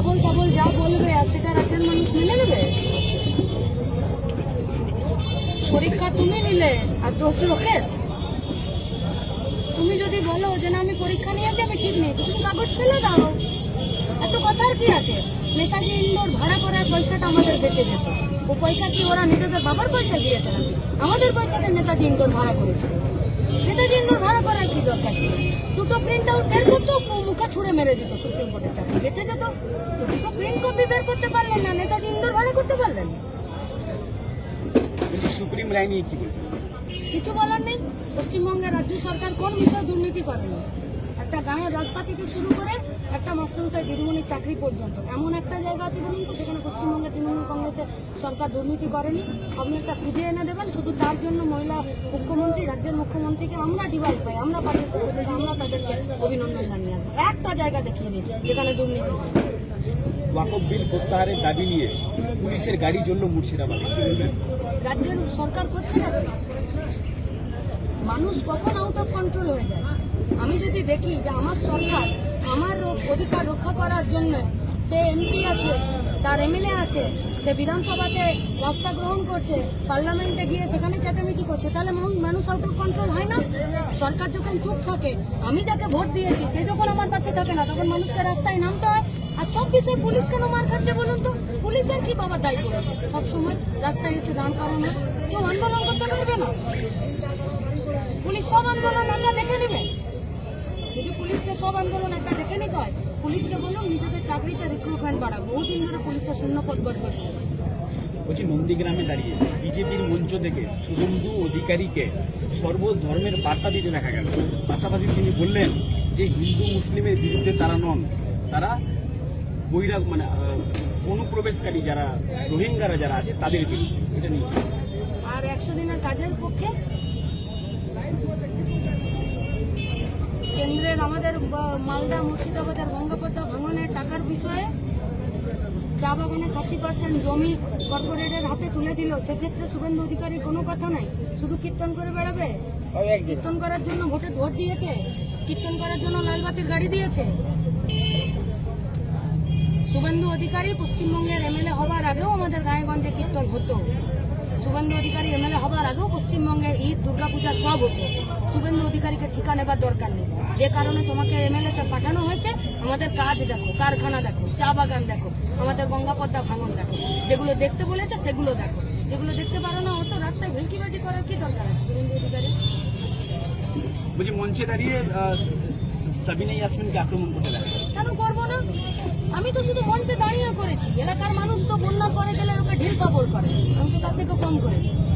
আবল তাবল যা বলবে, আর সেটা রাজ্যের মানুষ মেনে নেবে? পরীক্ষা তুমি নিলে, আর দোষ লোকের? তুমি যদি বলো যে না, আমি পরীক্ষা নিয়েছি, আমি ঠিক নিয়েছি, তুমি কাগজ ফেলে দাও। এত কথার কি আছে? নেতাজি ইন্দোর ভাড়া করার পয়সাটা আমাদের বেঁচে যেত। ও পয়সা কি ওরা নিজেদের বাবার পয়সা দিয়েছে নাকি? আমাদের পয়সাতে নেতাজি ইন্দোর ভাড়া করেছে। নেতাজি ইন্দোর ভাড়া করার কি দরকার ছিল? দুটো প্রিন্ট আউট বের করতো মুখে ছুড়ে মেরে দিত সুপ্রিম কোর্টের চাকরি। বেঁচে যেত। দুটো প্রিন্ট কপি বের করতে পারলেন না নেতাজি ইন্দোর ভাড়া করতে পারলেন না। সুপ্রিম রায় নিয়ে কি কিছু বলার নেই। পশ্চিমবঙ্গের রাজ্য সরকার কোন বিষয়ে দুর্নীতি করেনি একটা গাঁয়ের রাস্তা থেকে শুরু করে একটা মাস্টারমশাই দিদিমণির চাকরি পর্যন্ত। এমন একটা জায়গা আছে বলুন তো যেখানে পশ্চিমবঙ্গের তৃণমূল কংগ্রেসের সরকার দুর্নীতি করেনি আপনি একটা খুঁজে এনে দেবেন শুধু তার জন্য মহিলা মুখ্যমন্ত্রী রাজ্যের মুখ্যমন্ত্রীকে আমরা ডিভাইড পাই আমরা আমরা তাদেরকে অভিনন্দন জানিয়ে আসব। একটা জায়গা দেখিয়ে দিই যেখানে দুর্নীতি ওয়াকফ বিল প্রত্যাহারের দাবি নিয়ে পুলিশের গাড়ির জন্য মুর্শিদাবাদে। রাজ্যের সরকার করছে না মানুষ কখন আউট অফ কন্ট্রোল হয়ে যায়? আমি যদি দেখি যে আমার সরকার আমার অধিকার রক্ষা করার জন্য সে এমপি আছে তার এমএলএ আছে, সে বিধানসভাতে রাস্তা গ্রহণ করছে, পার্লামেন্টে গিয়ে সেখানে চেঁচামেচি করছে, তাহলে মানুষ- আউট অফ কন্ট্রোল হয় না? সরকার যখন চুপ থাকে, আমি যাকে ভোট দিয়েছি, সে যখন আমার পাশে থাকে না, তখন মানুষকে রাস্তায় নামতে হয়। আর সব বিষয়ে পুলিশ কেন মার খাচ্ছে বলুন তো? পুলিশের কি বাবা দায়ী করেছে? সব সময় রাস্তায় এসে দাঁড় করানো। কেউ আন্দোলন করতে পারবে না? পুলিশ সব আন্দোলন একটা দেখে নেবে। যদি পুলিশকে সব আন্দোলন একটা দেখে নিতে হয়। পুলিশকে বলুন নিজেদের চাকরিতে রিক্রুটমেন্ট বাড়াও বহুদিন ধরে পুলিশের শূন্য পদ গজগজ করছে। বলছি নন্দীগ্রামে দাঁড়িয়ে বিজেপির মঞ্চ থেকে শুভেন্দু অধিকারীকে সর্বধর্মের বার্তা দিতে দেখা গেল। পাশাপাশি তিনি বললেন যে হিন্দু মুসলিমের বিরুদ্ধে তারা নন। তারা বৈরাগ মানে অনুপ্রবেশকারী যারা রোহিঙ্গারা যারা আছে তাদের বিরুদ্ধে। এটা নিয়ে। আর একশো দিনের কাজের পক্ষে কেন্দ্রের আমাদের মালদা মুর্শিদাবাদের গঙ্গাপদ্মা ভাঙনের টাকার বিষয়ে চা বাগানে থার্টি পার্সেন্ট জমি কর্পোরেটের হাতে তুলে দিল সেক্ষেত্রে শুভেন্দু অধিকারীর কোনো কথা নাই। শুধু কীর্তন করে বেড়াবে? কীর্তন করার জন্য ভোটে ভোট দিয়েছে? কীর্তন করার জন্য লালবাতির গাড়ি দিয়েছে? শুভেন্দু অধিকারী পশ্চিমবঙ্গের এমএলএ হওয়ার আগেও আমাদের গায়েগঞ্জে কীর্তন হতো। শুভেন্দু অধিকারী এমএলএ হবার আগেও পশ্চিমবঙ্গের ঈদ দুর্গাপূজা সব হতো। শুভেন্দু অধিকারীকে ঠিকা নেবার দরকার নেই। যে কারণে তোমাকে এমএলএ তে পাঠানো হয়েছে আমাদের কাজ দেখো কারখানা দেখো চা বাগান দেখো আমাদের গঙ্গাপদ্মা ভাঙন দেখো। যেগুলো দেখতে বলেছে সেগুলো দেখো। যেগুলো দেখতে পারো না অত রাস্তায় ভেলকিবাজি করার কি দরকার আছে শুভেন্দু অধিকারী? বলছি মঞ্চে দাঁড়িয়ে সাবিনা ইয়াসমিনকে আক্রমণ করতে গেল? কেন করব না? আমি তো শুধু মঞ্চে দাঁড়িয়ে করেছি। এলাকার মানুষ তো বন্যার পরে গেলে ঢিল করে আমি তো তার থেকে কম করেছি।